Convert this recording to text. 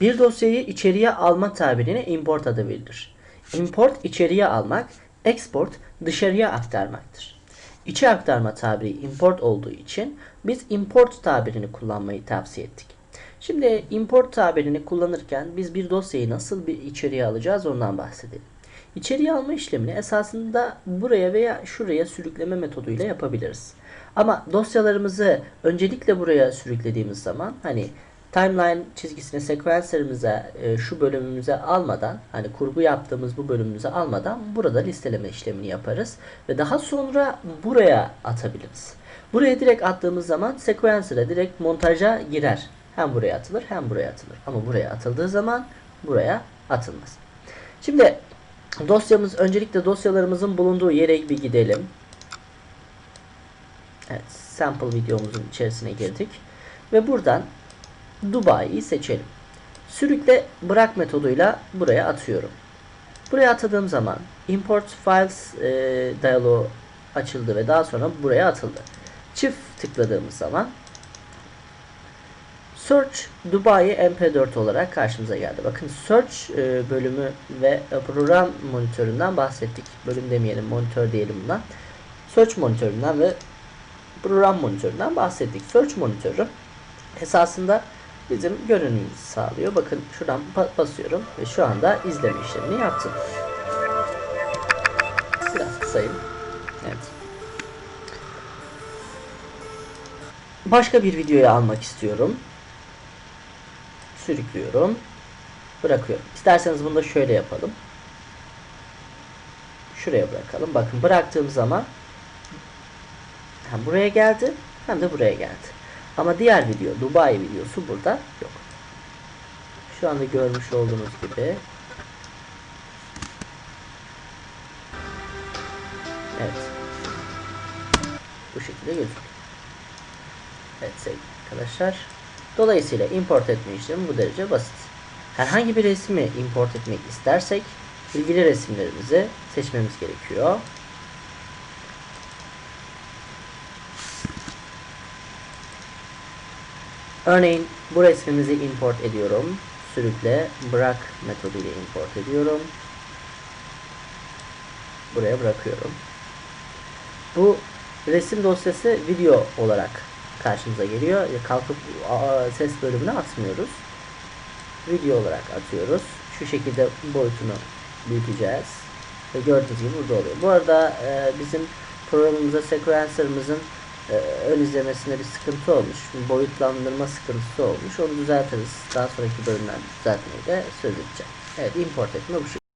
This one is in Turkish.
Bir dosyayı içeriye alma tabirine import adı verilir. Import içeriye almak, export dışarıya aktarmaktır. İçe aktarma tabiri import olduğu için biz import tabirini kullanmayı tavsiye ettik. Şimdi import tabirini kullanırken biz bir dosyayı nasıl bir içeriye alacağız ondan bahsedelim. İçeriye alma işlemini esasında buraya veya şuraya sürükleme metoduyla yapabiliriz. Ama dosyalarımızı öncelikle buraya sürüklediğimiz zaman hani timeline çizgisine sequencer'ımıza e, şu bölümümüze almadan hani kurgu yaptığımız bu bölümümüze almadan burada listeleme işlemini yaparız ve daha sonra buraya atabiliriz. Buraya direkt attığımız zaman sequencer'a direkt montaja girer. Hem buraya atılır hem buraya atılır. Ama buraya atıldığı zaman buraya atılmaz. Şimdi dosyamız öncelikle dosyalarımızın bulunduğu yere bir gidelim. Evet, sample videomuzun içerisine girdik ve buradan Dubai'yi seçelim. Sürükle bırak metoduyla buraya atıyorum. Buraya atadığım zaman import files e, diyaloğu açıldı ve daha sonra buraya atıldı. Çift tıkladığımız zaman Search Dubai MP4 olarak karşımıza geldi. Bakın Search e, bölümü ve program monitöründen bahsettik. Bölüm demeyelim, monitör diyelim buna. Search monitöründen ve program monitöründen bahsettik. Search monitörü esasında bizim görünümümüzü sağlıyor. Bakın şuradan basıyorum ve şu anda izleme işlemini yaptım. Biraz kısayım. Evet. Başka bir videoya almak istiyorum. Sürüklüyorum. Bırakıyorum. İsterseniz bunu da şöyle yapalım. Şuraya bırakalım. Bakın bıraktığım zaman hem buraya geldi hem de buraya geldi. Ama diğer video, Dubai videosu burada yok. Şu anda görmüş olduğunuz gibi Evet. Bu şekilde gözüküyor. Evet sevgili arkadaşlar. Dolayısıyla import etme işlemi bu derece basit. Herhangi bir resmi import etmek istersek ilgili resimlerimizi seçmemiz gerekiyor. Örneğin bu resmimizi import ediyorum. Sürükle bırak metoduyla import ediyorum. Buraya bırakıyorum. Bu resim dosyası video olarak karşımıza geliyor. Kalkıp ses bölümüne atmıyoruz. Video olarak atıyoruz. Şu şekilde boyutunu büyüteceğiz. Ve gördüğünüz gibi burada oluyor. Bu arada e, bizim programımıza sequencer'ımızın e, ön izlemesinde bir sıkıntı olmuş. Bir boyutlandırma sıkıntısı olmuş. Onu düzeltiriz. Daha sonraki bölümlerde düzeltmeyi de söz edeceğim. Evet import etme bu şekilde.